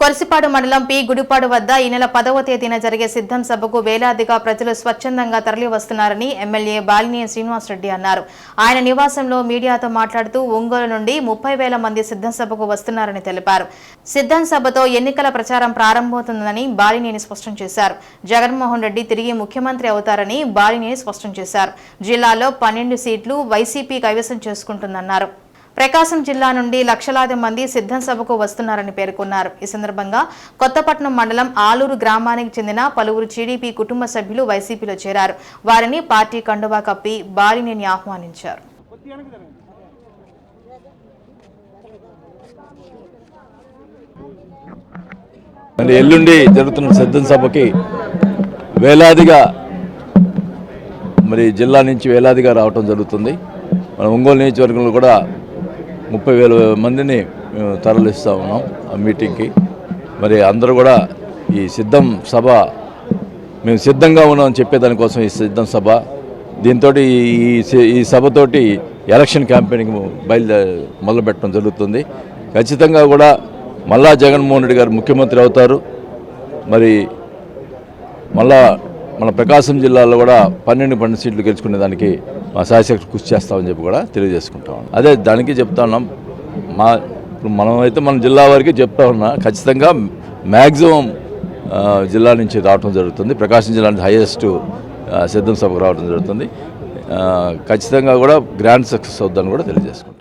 కొరసిపాడు మండలం పి గుడిపాడు వద్ద ఈ నెల పదవ తేదీన జరిగే సిద్ధం సభకు వేలాదిగా ప్రజలు స్వచ్ఛందంగా తరలి వస్తున్నారని ఎమ్మెల్యే బాలినేని శ్రీనివాసరెడ్డి అన్నారు. ఆయన నివాసంలో మీడియాతో మాట్లాడుతూ ఒంగోలు నుండి ముప్పై వేల మంది సిద్ధం సభకు వస్తున్నారని తెలిపారు. సిద్ధం సభతో ఎన్నికల ప్రచారం ప్రారంభమవుతుందని బాలినేని స్పష్టం చేశారు. జగన్మోహన్ రెడ్డి తిరిగి ముఖ్యమంత్రి అవుతారని బాలినేని స్పష్టం చేశారు. జిల్లాలో పన్నెండు సీట్లు వైసీపీ కైవసం చేసుకుంటుందన్నారు. ప్రకాశం జిల్లా నుండి లక్షలాది మంది సిద్ధం సభకు వస్తున్నారని పేర్కొన్నారు. ఈ సందర్భంగా కొత్తపట్నం మండలం ఆలూరు గ్రామానికి చెందిన పలువురు టీడీపీ కుటుంబ సభ్యులు వైసీపీలో చేరారు. వారిని పార్టీ కండువా కప్పి బాలినేని ఆహ్వానించారు. మరి ఎల్లుండి జరుగుతున్న సిద్ధం సభకి వేలాదిగా మరి జిల్లా నుంచి వేలాదిగా రావటం జరుగుతుంది. మన ఒంగోలు నియోజకవర్గంలో కూడా ముప్పై వేల మందిని మేము తరలిస్తూ ఉన్నాం ఆ మీటింగ్కి. మరి అందరూ కూడా ఈ సిద్ధం సభ మేము సిద్ధంగా ఉన్నామని చెప్పేదానికోసం ఈ సిద్ధం సభ. దీంతో ఈ ఈ సభతోటి ఎలక్షన్ క్యాంపెయినింగ్ బయలుదేరి మొదలుపెట్టడం జరుగుతుంది. ఖచ్చితంగా కూడా మళ్ళా జగన్మోహన్ రెడ్డి గారు ముఖ్యమంత్రి అవుతారు. మరి మళ్ళా మన ప్రకాశం జిల్లాలో కూడా పన్నెండు పన్నెండు సీట్లు గెలుచుకునే దానికి మా శాసక కృషి చేస్తామని చెప్పి కూడా తెలియజేసుకుంటాం అదే దానికి చెప్తా ఉన్నాం. మా ఇప్పుడు మనం అయితే మన జిల్లా వరకు చెప్తా ఉన్నా ఖచ్చితంగా మ్యాక్సిమం జిల్లా నుంచి రావడం జరుగుతుంది. ప్రకాశం జిల్లా నుంచి హైయెస్ట్ సిద్ధం సభకు రావడం జరుగుతుంది. ఖచ్చితంగా కూడా గ్రాండ్ సక్సెస్ అవుద్దని కూడా తెలియజేసుకుంటాం.